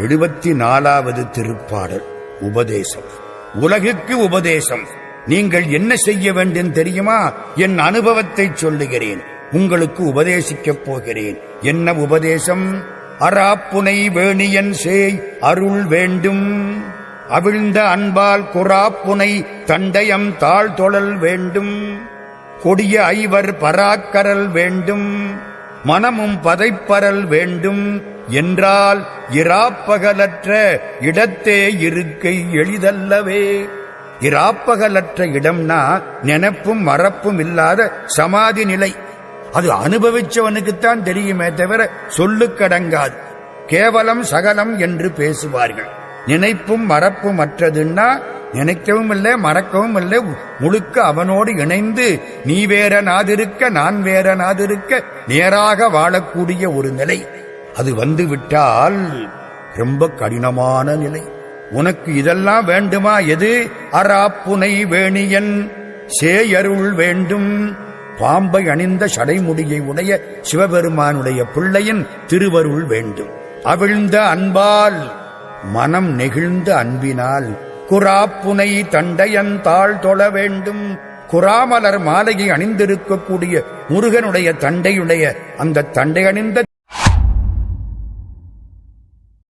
எழுபத்தி நாலாவது திருப்பாடல் உபதேசம். உலகுக்கு உபதேசம். நீங்கள் என்ன செய்ய வேண்டும் தெரியுமா? என் அனுபவத்தை சொல்லுகிறேன். உங்களுக்கு உபதேசிக்கப் போகிறேன். என்ன உபதேசம்? அராப்புனை வேணியன் சேய் அருள் வேண்டும். அவிழ்ந்த அன்பால் குறாப்புனை தண்டயம் தாழ் தொழல் வேண்டும். கொடிய ஐவர் பராக்கரல் வேண்டும். மனமும் பதைப்பரல் வேண்டும் என்றால் இராப்பகலற்ற இடத்தே இருக்கை எளிதல்லவே. இராப்பகலற்ற இடம்னா நினைப்பும் மறப்பும் இல்லாத சமாதி நிலை. அது அனுபவிச்சவனுக்குத்தான் தெரியுமே தவிர சொல்லுக்கடங்காது கேவலம் சகலம் என்று பேசுவார்கள். நினைப்பும் மறப்பும் அற்றதுன்னா நினைக்கவும் இல்லை மறக்கவும் இல்லை. முழுக்க அவனோடு இணைந்து நீ வேற நாதிருக்க நான் வேற நாதிருக்க நேராக வாழக்கூடிய ஒரு நிலை. அது வந்து விட்டால் ரொம்ப கடினமான நிலை. உனக்கு இதெல்லாம் வேண்டுமா? எது? அராப்புனை வேணியன் சேயருள் வேண்டும். பாம்பை அணிந்த சடைமுடியை உடைய சிவபெருமானுடைய பிள்ளையின் திருவருள் வேண்டும். அவிழ்ந்த அன்பால் மனம் நெகிழ்ந்த அன்பினால் குராப்புனை தண்டையன் தாழ் தொழ வேண்டும். குராமலர் மாலையை அணிந்திருக்கக்கூடிய முருகனுடைய தண்டையுடைய அந்த தண்டை அணிந்த